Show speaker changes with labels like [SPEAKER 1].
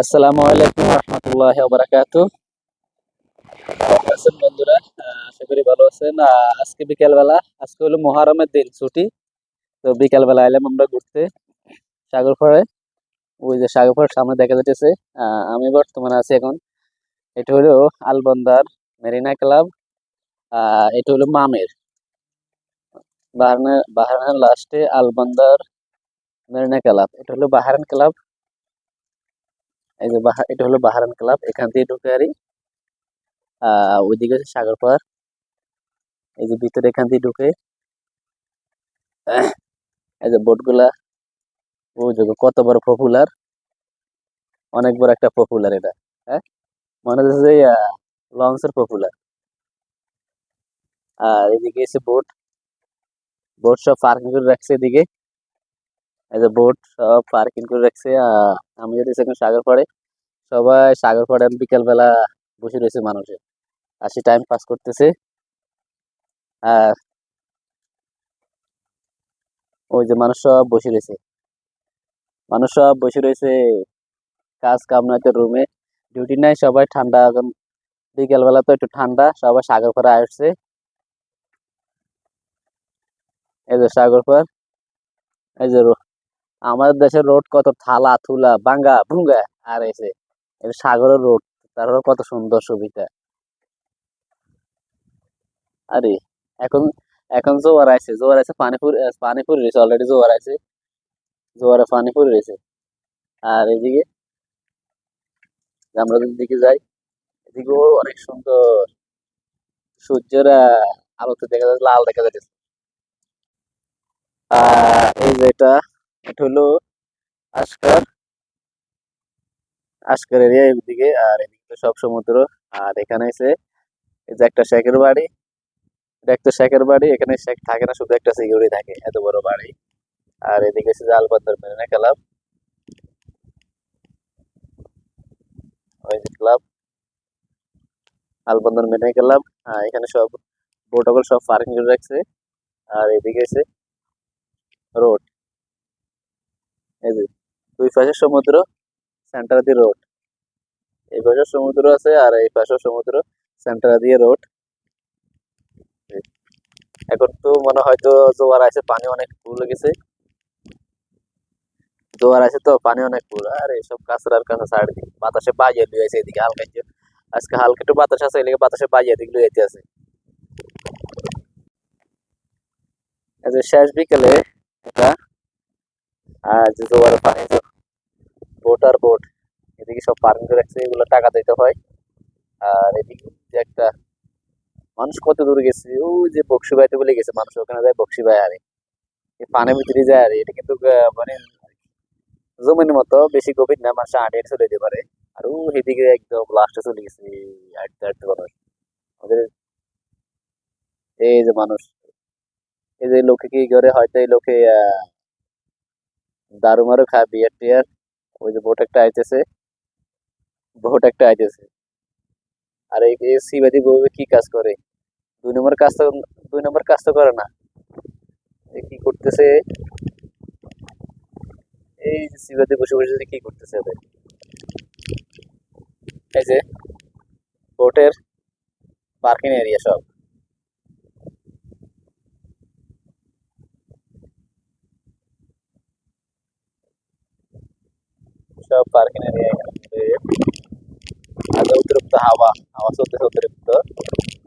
[SPEAKER 1] আসসালামু আলাইকুম রহমতুল্লাহ বারাকাত বন্ধুরা আশা করি ভালো আছেন। আজকে বিকেলবেলা, আজকে হলো মহারমের দিন, ছুটি। তো বিকেলবেলা এলাম আমরা ঘুরতে সাগর ওই যে সাগর সামনে দেখা যাচ্ছে আমি বর্তমানে আছি এখন। এটা হলো আলবন্দার মেরিনা ক্লাব। এটা হলো মামের। বাহারানের বাহারানের লাস্টে আলবন্দার মেরিনা ক্লাব। এটা হলো বাহারান ক্লাব। এই যে এটা হলো বাহারান ক্লাব, এখান থেকে ঢুকে আরি। ওইদিকে হচ্ছে সাগর পাড় এই যে ভিতরে এখান দিয়ে ঢুকে। এই যে বোটগুলা। ও যে কত বড় পপুলার অনেক বড় একটা পপুলার এটা হ্যাঁ? মনে হচ্ছে যে লঞ্চের পপুলার আর এদিকে এসে বোট। বোট সব পার্কিং করে রাখছে এদিকে। এই যে বোট সব পার্কিং করে রাখছে। আমি যদি সেখানে সাগর পাড়ে সবাই সাগর পাড়ে বিকেল বেলা বসে রয়েছে মানুষে আসি টাইম পাস করতেছে। আর ওই যে মানুষ সব বসে রয়েছে। মানুষ সব বসে রয়েছে কাজ কাম নাই তো রুমে ডিউটি নাই, সবাই ঠান্ডা এখন। বিকেল বেলা তো একটু ঠান্ডা, সবাই সাগর পাড়ে আসছে। এই যে সাগর পাড়, এই যে আমাদের দেশের রোড কত থালা, থুলা, বাঙ্গা, ভুঙ্গা, আর এসে সাগরের রোড তারপরে কত সুন্দর সুবিধা আরে, এখন এখন জোয়ার আছে জোয়ার আছে পানিপুর পানিপুর রয়েছে অলরেডি জোয়ার আছে জোয়ারে পানিপুর রয়েছে। আর এদিকে, আমরা যদি দিকে যাই, এদিকেও অনেক সুন্দর সূর্যের আলোতে দেখা যাচ্ছে, লাল দেখা যাচ্ছে। আর এই যে এটা হলো আজকার আজকার এরিয়া এদিকে আর এদিকে সব সমুদ্র। আর এখানে এসে এই যে একটা শেখের বাড়ি। এটা একটা শেখের বাড়ি, এখানে শেখ থাকে না, শুধু একটা সিকিউরিটি থাকে, এত বড় বাড়ি। আর এদিকে এসে আলবান্দর মেরিনা ক্লাব। ওই ক্লাব। আলবান্দর মেরিনা ক্লাব এখানে সব প্রোটোকল সব পার্কিং করে রাখছে। আর এদিকে এসে রোড এই যে দুই পাশে সমুদ্র। সেন্টার দিয়ে রোড এই পাশে সমুদ্র আছে আর এই পাশে সমুদ্র। সেন্টার দিয়ে রোড এখন তো মনে হয়তো জোয়ার আছে, পানি অনেক ফুল গেছে জোয়ার আছে তো, পানি অনেক ফুল। আর এইসব কাঁচড়ার কাছে ছাড় দিই বাতাসে বাজিয়ে লুই আছে এদিকে, হালকা আজকে হালকা একটু বাতাস আছে, এদিকে বাতাসে বাজিয়ে দিকে লুই আছে। শেষ বিকেলে এটা, আর জোয়ার পানি বোট আর বোট এদিকে সব পার্কিং রাখছে, এগুলো টাকা দিতে হয়। আর এদিকে একটা মানুষ কত দূরে গেছে, ওই যে বক্সি বাইতে বলে গেছে, মানুষ ওখানে যায়, বক্সি বাই আরে এই পানির ভিতরে যায় আরে, এটা কিন্তু মানে জমির মতো, বেশি গভীর না, মানুষ আটে চলে যেতে পারে। আর ও এদিকে একদম লাস্টে চলে গেছে, আটতে আটতে মানুষ আমাদের এই যে মানুষ, এই যে লোকে কি করে, হয়তো এই লোকে, আহ, দারু মারু খায়, বিয়ার টিয়ার, ওই যে বোট একটা আইতেছে। বোট একটা আইতেছে আর এই সিবাদি বউ কি কাজ করে? দুই নম্বর কাজ তো, দুই নম্বর কাজ তো করে না। কি করতেছে? এই সিবাদি বসে বসে কি করতেছে ওদের এই যে বোটের পার্কিং এরিয়া সব। সব পার্কিং এরিয়া हवा हवा स्वतः स्वतः